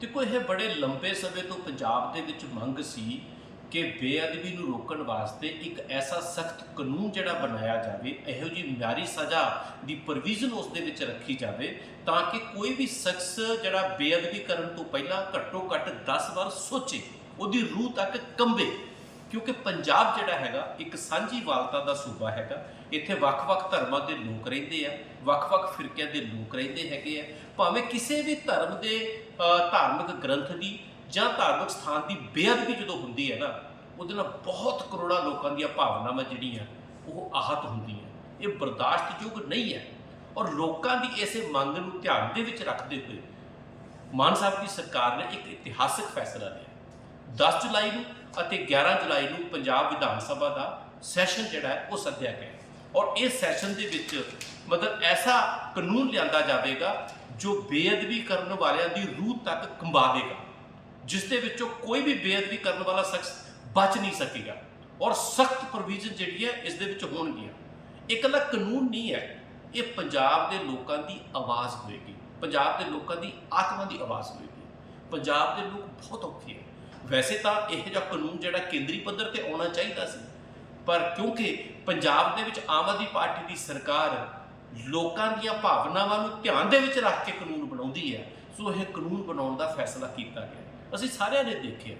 ਦੇਖੋ ਇਹ ਬੜੇ ਲੰਬੇ ਸਮੇਂ ਤੋਂ ਪੰਜਾਬ ਦੇ ਵਿੱਚ ਮੰਗ ਸੀ ਕਿ ਬੇਅਦਬੀ ਨੂੰ ਰੋਕਣ ਵਾਸਤੇ ਇੱਕ ਐਸਾ ਸਖਤ ਕਾਨੂੰਨ ਜਿਹੜਾ ਬਣਾਇਆ ਜਾਵੇ, ਇਹੋ ਜੀ ਮਿਆਰੀ ਸਜ਼ਾ ਦੀ ਪ੍ਰੋਵੀਜ਼ਨ ਉਸ ਦੇ ਵਿੱਚ ਰੱਖੀ ਜਾਵੇ ਤਾਂ ਕਿ ਕੋਈ ਵੀ ਸ਼ਖਸ ਜਿਹੜਾ ਬੇਅਦਬੀ ਕਰਨ ਤੋਂ ਪਹਿਲਾਂ ਘੱਟੋ ਘੱਟ 10 ਵਾਰ ਸੋਚੇ, ਉਹਦੀ ਰੂਹ ਤੱਕ ਕੰਬੇ। ਕਿਉਂਕਿ ਪੰਜਾਬ ਜਿਹੜਾ ਹੈਗਾ, ਇੱਕ ਸਾਂਝੀ ਵਾਲਤਾ ਦਾ ਸੂਬਾ ਹੈਗਾ। ਇੱਥੇ ਵੱਖ-ਵੱਖ ਧਰਮਾਂ ਦੇ ਲੋਕ ਰਹਿੰਦੇ ਆ, ਵੱਖ-ਵੱਖ ਫਿਰਕਿਆਂ ਦੇ ਲੋਕ ਰਹਿੰਦੇ ਹੈਗੇ ਆ। ਭਾਵੇਂ ਕਿਸੇ ਵੀ ਧਰਮ ਦੇ ਧਾਰਮਿਕ ਗ੍ਰੰਥ ਦੀ ਜਾਂ ਧਾਰਮਿਕ ਸਥਾਨ ਦੀ ਬੇਅਦਬੀ ਜਦੋਂ ਹੁੰਦੀ ਹੈ ਨਾ, ਉਹਦੇ ਨਾਲ ਬਹੁਤ ਕਰੋੜਾਂ ਲੋਕਾਂ ਦੀਆਂ ਭਾਵਨਾਵਾਂ ਜਿਹੜੀਆਂ, ਉਹ ਆਹਤ ਹੁੰਦੀਆਂ। ਇਹ ਬਰਦਾਸ਼ਤਯੋਗ ਨਹੀਂ ਹੈ। ਔਰ ਲੋਕਾਂ ਦੀ ਇਸੇ ਮੰਗ ਨੂੰ ਧਿਆਨ ਦੇ ਵਿੱਚ ਰੱਖਦੇ ਹੋਏ ਮਾਨ ਸਾਹਿਬ ਦੀ ਸਰਕਾਰ ਨੇ ਇੱਕ ਇਤਿਹਾਸਕ ਫੈਸਲਾ ਲਿਆ। 10 ਜੁਲਾਈ ਨੂੰ ਅਤੇ 11 ਜੁਲਾਈ ਨੂੰ ਪੰਜਾਬ ਵਿਧਾਨ ਸਭਾ ਦਾ ਸੈਸ਼ਨ ਜਿਹੜਾ ਹੈ, ਉਹ ਸੱਦਿਆ ਗਿਆ। ਔਰ ਇਸ ਸੈਸ਼ਨ ਦੇ ਵਿੱਚ ਮਤਲਬ ਐਸਾ ਕਾਨੂੰਨ ਲਿਆਂਦਾ ਜਾਵੇਗਾ ਜੋ ਬੇਅਦਬੀ ਕਰਨ ਵਾਲਿਆਂ ਦੀ ਰੂਹ ਤੱਕ ਕੰਬਾ ਦੇਗਾ, ਜਿਸ ਦੇ ਵਿੱਚੋਂ ਕੋਈ ਵੀ ਬੇਅਦਬੀ ਕਰਨ ਵਾਲਾ ਸ਼ਖਸ ਬਚ ਨਹੀਂ ਸਕੇਗਾ ਔਰ ਸਖਤ ਪ੍ਰੋਵੀਜ਼ਨ ਜਿਹੜੀ ਹੈ ਇਸ ਦੇ ਵਿੱਚ ਹੋਣਗੀਆਂ। ਇਹ ਇਕੱਲਾ ਕਾਨੂੰਨ ਨਹੀਂ ਹੈ, ਇਹ ਪੰਜਾਬ ਦੇ ਲੋਕਾਂ ਦੀ ਆਵਾਜ਼ ਹੋਏਗੀ, ਪੰਜਾਬ ਦੇ ਲੋਕਾਂ ਦੀ ਆਤਮਾ ਦੀ ਆਵਾਜ਼ ਹੋਏਗੀ। ਪੰਜਾਬ ਦੇ ਲੋਕ ਬਹੁਤ ਔਖੇ ਹੈ। ਵੈਸੇ ਤਾਂ ਇਹ ਜਿਹਾ ਕਾਨੂੰਨ ਜਿਹੜਾ ਕੇਂਦਰੀ ਪੱਧਰ ਤੇ ਆਉਣਾ ਚਾਹੀਦਾ ਸੀ, ਪਰ ਕਿਉਂਕਿ ਪੰਜਾਬ ਦੇ ਵਿੱਚ ਆਮ ਆਦਮੀ ਪਾਰਟੀ ਦੀ ਸਰਕਾਰ ਲੋਕਾਂ ਦੀਆਂ ਭਾਵਨਾਵਾਂ ਨੂੰ ਧਿਆਨ ਦੇ ਵਿੱਚ ਰੱਖ ਕੇ ਕਾਨੂੰਨ ਬਣਾਉਂਦੀ ਹੈ। ਸੋ ਇਹ ਕਾਨੂੰਨ ਬਣਾਉਣ ਦਾ ਫੈਸਲਾ ਕੀਤਾ ਗਿਆ ਅਸੀਂ ਸਾਰਿਆਂ ਨੇ ਦੇਖਿਆ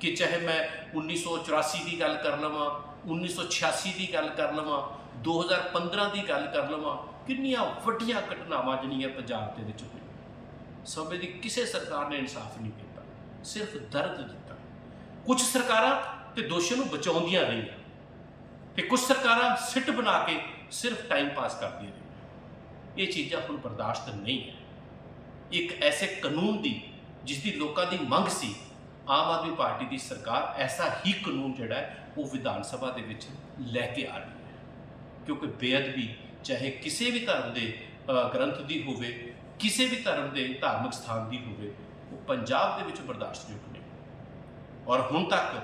ਕਿ ਚਾਹੇ ਮੈਂ 1984 ਦੀ ਗੱਲ ਕਰ ਲਵਾਂ 1986 ਦੀ ਗੱਲ ਕਰ ਲਵਾਂ 2015 ਦੀ ਗੱਲ ਕਰ ਲਵਾਂ, ਕਿੰਨੀਆਂ ਵੱਡੀਆਂ ਘਟਨਾਵਾਂ ਜਿਹੜੀਆਂ ਪੰਜਾਬ ਦੇ ਵਿੱਚ ਹੋਈਆਂ। ਸਮੇਂ ਦੀ ਕਿਸੇ ਸਰਕਾਰ ਨੇ ਇਨਸਾਫ ਨਹੀਂ ਕੀਤਾ, ਸਿਰਫ ਦਰਦ ਦਿੱਤਾ। ਕੁਝ ਸਰਕਾਰਾਂ ਤੇ ਦੋਸ਼ੀਆਂ ਨੂੰ ਬਚਾਉਂਦੀਆਂ ਰਹੀਆਂ ਤੇ ਕੁਝ ਸਰਕਾਰਾਂ ਸਿੱਟ ਬਣਾ ਕੇ ਸਿਰਫ ਟਾਈਮ ਪਾਸ ਕਰਦੀਆਂ ਨੇ ਇਹ ਚੀਜ਼ਾਂ ਹੁਣ ਬਰਦਾਸ਼ਤ ਨਹੀਂ ਹੈ। ਇੱਕ ਐਸੇ ਕਾਨੂੰਨ ਦੀ ਜਿਸ ਦੀ ਲੋਕਾਂ ਦੀ ਮੰਗ ਸੀ, ਆਮ ਆਦਮੀ ਪਾਰਟੀ ਦੀ ਸਰਕਾਰ ਐਸਾ ਹੀ ਕਾਨੂੰਨ ਜਿਹੜਾ ਹੈ, ਉਹ ਵਿਧਾਨ ਸਭਾ ਦੇ ਵਿੱਚ ਲੈ ਕੇ ਆ ਰਹੀ ਹੈ। ਕਿਉਂਕਿ ਬੇਅਦਬੀ, ਚਾਹੇ ਕਿਸੇ ਵੀ ਧਰਮ ਦੇ ਗ੍ਰੰਥ ਦੀ ਹੋਵੇ, ਕਿਸੇ ਵੀ ਧਰਮ ਦੇ ਧਾਰਮਿਕ ਸਥਾਨ ਦੀ ਹੋਵੇ, ਉਹ ਪੰਜਾਬ ਦੇ ਵਿੱਚ ਬਰਦਾਸ਼ਤਯੋਗ ਨਹੀਂ ਔਰ ਹੁਣ ਤੱਕ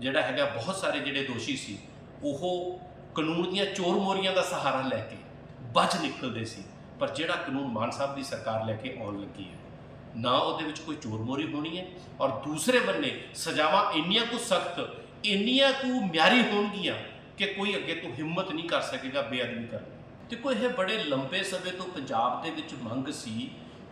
ਜਿਹੜਾ ਹੈਗਾ ਬਹੁਤ ਸਾਰੇ ਜਿਹੜੇ ਦੋਸ਼ੀ ਸੀ, ਉਹ ਕਾਨੂੰਨ ਦੀਆਂ ਚੋਰ ਮੋਰੀਆਂ ਦਾ ਸਹਾਰਾ ਲੈ ਕੇ ਬਚ ਨਿਕਲਦੇ ਸੀ, ਪਰ ਜਿਹੜਾ ਕਾਨੂੰਨ ਮਾਨ ਸਾਹਿਬ ਦੀ ਸਰਕਾਰ ਲੈ ਕੇ ਆਉਣ ਲੱਗੀ ਹੈ, ਨਾ ਉਹਦੇ ਵਿੱਚ ਕੋਈ ਚੋਰ ਮੋਰੀ ਹੋਣੀ ਹੈ ਔਰ ਦੂਸਰੇ ਬੰਨੇ ਸਜ਼ਾਵਾਂ ਇੰਨੀਆਂ ਕੁ ਸਖਤ, ਇੰਨੀਆਂ ਕੁ ਮਿਆਰੀ ਹੋਣਗੀਆਂ ਕਿ ਕੋਈ ਅੱਗੇ ਤੋਂ ਹਿੰਮਤ ਨਹੀਂ ਕਰ ਸਕੇਗਾ, ਬੇਅਦਬੀ ਕਰਨ ਦੀ। ਦੇਖੋ ਇਹ ਬੜੇ ਲੰਬੇ ਸਮੇਂ ਤੋਂ ਪੰਜਾਬ ਦੇ ਵਿੱਚ ਮੰਗ ਸੀ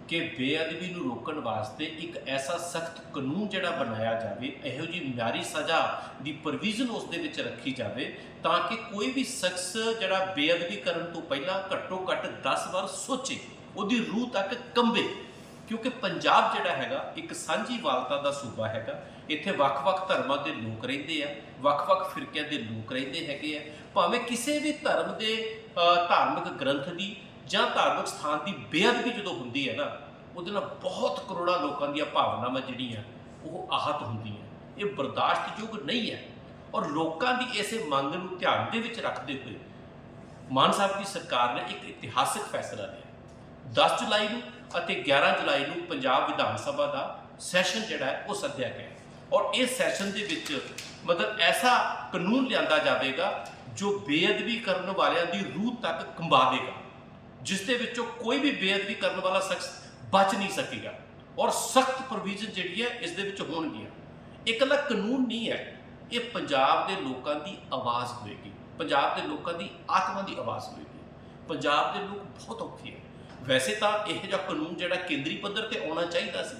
ਕਿ ਬੇਅਦਬੀ ਨੂੰ ਰੋਕਣ ਵਾਸਤੇ ਇੱਕ ਐਸਾ ਸਖਤ ਕਾਨੂੰਨ ਜਿਹੜਾ ਬਣਾਇਆ ਜਾਵੇ, ਇਹੋ ਜੀ ਮਿਆਰੀ ਸਜ਼ਾ ਦੀ ਪ੍ਰੋਵੀਜ਼ਨ ਉਸ ਦੇ ਵਿੱਚ ਰੱਖੀ ਜਾਵੇ ਤਾਂ ਕਿ ਕੋਈ ਵੀ ਸ਼ਖਸ ਜਿਹੜਾ ਬੇਅਦਬੀ ਕਰਨ ਤੋਂ ਪਹਿਲਾਂ ਘੱਟੋ ਘੱਟ 10 ਵਾਰ ਸੋਚੇ, ਉਹਦੀ ਰੂਹ ਤੱਕ ਕੰਬੇ। ਕਿਉਂਕਿ ਪੰਜਾਬ ਜਿਹੜਾ ਹੈਗਾ, ਇੱਕ ਸਾਂਝੀ ਵਾਲਤਾ ਦਾ ਸੂਬਾ ਹੈਗਾ। ਇੱਥੇ ਵੱਖ-ਵੱਖ ਧਰਮਾਂ ਦੇ ਲੋਕ ਰਹਿੰਦੇ ਆ, ਵੱਖ-ਵੱਖ ਫਿਰਕਿਆਂ ਦੇ ਲੋਕ ਰਹਿੰਦੇ ਹੈਗੇ ਆ। ਭਾਵੇਂ ਕਿਸੇ ਵੀ ਧਰਮ ਦੇ ਧਾਰਮਿਕ ਗ੍ਰੰਥ ਦੀ ਜਾਂ ਧਾਰਮਿਕ ਸਥਾਨ ਦੀ ਬੇਅਦਬੀ ਜਦੋਂ ਹੁੰਦੀ ਹੈ ਨਾ, ਉਹਦੇ ਨਾਲ ਬਹੁਤ ਕਰੋੜਾਂ ਲੋਕਾਂ ਦੀਆਂ ਭਾਵਨਾਵਾਂ ਜਿਹੜੀਆਂ, ਉਹ ਆਹਤ ਹੁੰਦੀਆਂ। ਇਹ ਬਰਦਾਸ਼ਤਯੋਗ ਨਹੀਂ ਹੈ। ਔਰ ਲੋਕਾਂ ਦੀ ਇਸੇ ਮੰਗ ਨੂੰ ਧਿਆਨ ਦੇ ਵਿੱਚ ਰੱਖਦੇ ਹੋਏ ਮਾਨ ਸਾਹਿਬ ਦੀ ਸਰਕਾਰ ਨੇ ਇੱਕ ਇਤਿਹਾਸਕ ਫੈਸਲਾ ਲਿਆ। 10 ਜੁਲਾਈ ਨੂੰ ਅਤੇ 11 ਜੁਲਾਈ ਨੂੰ ਪੰਜਾਬ ਵਿਧਾਨ ਸਭਾ ਦਾ ਸੈਸ਼ਨ ਜਿਹੜਾ ਹੈ, ਉਹ ਸੱਦਿਆ ਗਿਆ। ਔਰ ਇਸ ਸੈਸ਼ਨ ਦੇ ਵਿੱਚ ਮਤਲਬ ਐਸਾ ਕਾਨੂੰਨ ਲਿਆਂਦਾ ਜਾਵੇਗਾ ਜੋ ਬੇਅਦਬੀ ਕਰਨ ਵਾਲਿਆਂ ਦੀ ਰੂਹ ਤੱਕ ਕੰਬਾ ਦੇਗਾ। ਜਿਸ ਦੇ ਵਿੱਚੋਂ ਕੋਈ ਵੀ ਬੇਅਦਬੀ ਕਰਨ ਵਾਲਾ ਸ਼ਖਸ ਬਚ ਨਹੀਂ ਸਕੇਗਾ। ਔਰ ਸਖਤ ਪ੍ਰੋਵੀਜ਼ਨ ਜਿਹੜੀ ਹੈ, ਇਸ ਦੇ ਵਿੱਚ ਹੋਣਗੀਆਂ। ਇਹ ਇਕੱਲਾ ਕਾਨੂੰਨ ਨਹੀਂ ਹੈ, ਇਹ ਪੰਜਾਬ ਦੇ ਲੋਕਾਂ ਦੀ ਆਵਾਜ਼ ਹੋਏਗੀ। ਪੰਜਾਬ ਦੇ ਲੋਕਾਂ ਦੀ ਆਤਮਾ ਦੀ ਆਵਾਜ਼ ਹੋਏਗੀ। ਪੰਜਾਬ ਦੇ ਲੋਕ ਬਹੁਤ ਔਖੇ ਹੈ। ਵੈਸੇ ਤਾਂ ਇਹ ਜਿਹਾ ਕਾਨੂੰਨ ਜਿਹੜਾ ਕੇਂਦਰੀ ਪੱਧਰ ਤੇ ਆਉਣਾ ਚਾਹੀਦਾ ਸੀ।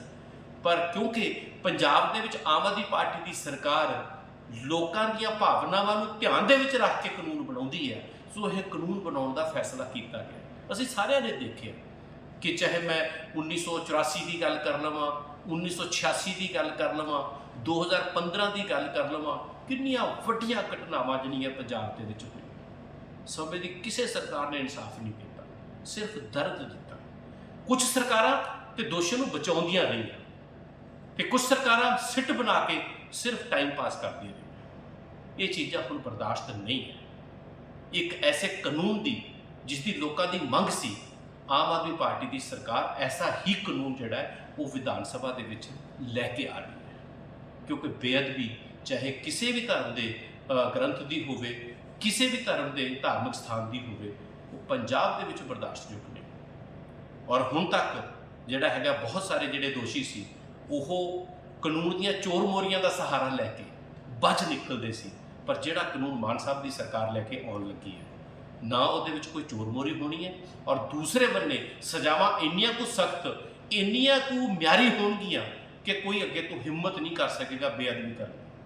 ਪਰ ਕਿਉਂਕਿ ਪੰਜਾਬ ਦੇ ਵਿੱਚ ਆਮ ਆਦਮੀ ਪਾਰਟੀ ਦੀ ਸਰਕਾਰ ਲੋਕਾਂ ਦੀਆਂ ਭਾਵਨਾਵਾਂ ਨੂੰ ਧਿਆਨ ਦੇ ਵਿੱਚ ਰੱਖ ਕੇ ਕਾਨੂੰਨ ਬਣਾਉਂਦੀ ਹੈ, ਸੋ ਇਹ ਕਾਨੂੰਨ ਬਣਾਉਣ ਦਾ ਫੈਸਲਾ ਕੀਤਾ ਗਿਆ। ਅਸੀਂ ਸਾਰਿਆਂ ਨੇ ਦੇਖਿਆ ਕਿ ਚਾਹੇ ਮੈਂ 1984 ਦੀ ਗੱਲ ਕਰ ਲਵਾਂ 1986 ਦੀ ਗੱਲ ਕਰ ਲਵਾਂ 2015 ਦੀ ਗੱਲ ਕਰ ਲਵਾਂ, ਕਿੰਨੀਆਂ ਵੱਡੀਆਂ ਘਟਨਾਵਾਂ ਜਿਹੜੀਆਂ ਪੰਜਾਬ ਦੇ ਵਿੱਚ ਹੋਈਆਂ। ਸਮੇਂ ਦੀ ਕਿਸੇ ਸਰਕਾਰ ਨੇ ਇਨਸਾਫ ਨਹੀਂ ਕੀਤਾ, ਸਿਰਫ ਦਰਦ ਦਿੱਤਾ। ਕੁਝ ਸਰਕਾਰਾਂ ਤੇ ਦੋਸ਼ੀਆਂ ਨੂੰ ਬਚਾਉਂਦੀਆਂ ਰਹੀਆਂ ਤੇ ਕੁਝ ਸਰਕਾਰਾਂ ਸਿੱਟ ਬਣਾ ਕੇ ਸਿਰਫ ਟਾਈਮ ਪਾਸ ਕਰਦੀਆਂ ਰਹੀਆਂ। ਇਹ ਚੀਜ਼ਾਂ ਹੁਣ ਬਰਦਾਸ਼ਤ ਨਹੀਂ ਹੈ। ਇੱਕ ਐਸੇ ਕਾਨੂੰਨ ਦੀ ਜਿਸ ਦੀ ਲੋਕਾਂ ਦੀ ਮੰਗ ਸੀ, ਆਮ ਆਦਮੀ ਪਾਰਟੀ ਦੀ ਸਰਕਾਰ ਐਸਾ ਹੀ ਕਾਨੂੰਨ ਜਿਹੜਾ ਹੈ, ਉਹ ਵਿਧਾਨ ਸਭਾ ਦੇ ਵਿੱਚ ਲੈ ਕੇ ਆ ਰਹੀ ਹੈ। ਕਿਉਂਕਿ ਬੇਅਦਬੀ ਚਾਹੇ ਕਿਸੇ ਵੀ ਧਰਮ ਦੇ ਗ੍ਰੰਥ ਦੀ ਹੋਵੇ, ਕਿਸੇ ਵੀ ਧਰਮ ਦੇ ਧਾਰਮਿਕ ਸਥਾਨ ਦੀ ਹੋਵੇ, ਉਹ ਪੰਜਾਬ ਦੇ ਵਿੱਚ ਬਰਦਾਸ਼ਤਯੋਗ ਨਹੀਂ ਔਰ ਹੁਣ ਤੱਕ ਜਿਹੜਾ ਹੈਗਾ, ਬਹੁਤ ਸਾਰੇ ਜਿਹੜੇ ਦੋਸ਼ੀ ਸੀ, ਉਹ ਕਾਨੂੰਨ ਦੀਆਂ ਚੋਰ ਮੋਰੀਆਂ ਦਾ ਸਹਾਰਾ ਲੈ ਕੇ ਬਚ ਨਿਕਲਦੇ ਸੀ, ਪਰ ਜਿਹੜਾ ਕਾਨੂੰਨ ਮਾਨ ਸਾਹਿਬ ਦੀ ਸਰਕਾਰ ਲੈ ਕੇ ਆਉਣ ਲੱਗੀ ਹੈ ਨਾ ਉਹਦੇ ਵਿੱਚ ਕੋਈ ਚੋਰ ਮੋਰੀ ਹੋਣੀ ਹੈ ਔਰ ਦੂਸਰੇ ਬੰਨੇ ਸਜ਼ਾਵਾਂ ਇੰਨੀਆਂ ਕੁ ਸਖਤ, ਇੰਨੀਆਂ ਕੁ ਮਿਆਰੀ ਹੋਣਗੀਆਂ ਕਿ ਕੋਈ ਅੱਗੇ ਤੋਂ ਹਿੰਮਤ ਨਹੀਂ ਕਰ ਸਕੇਗਾ ਬੇਅਦਬੀ ਕਰਨ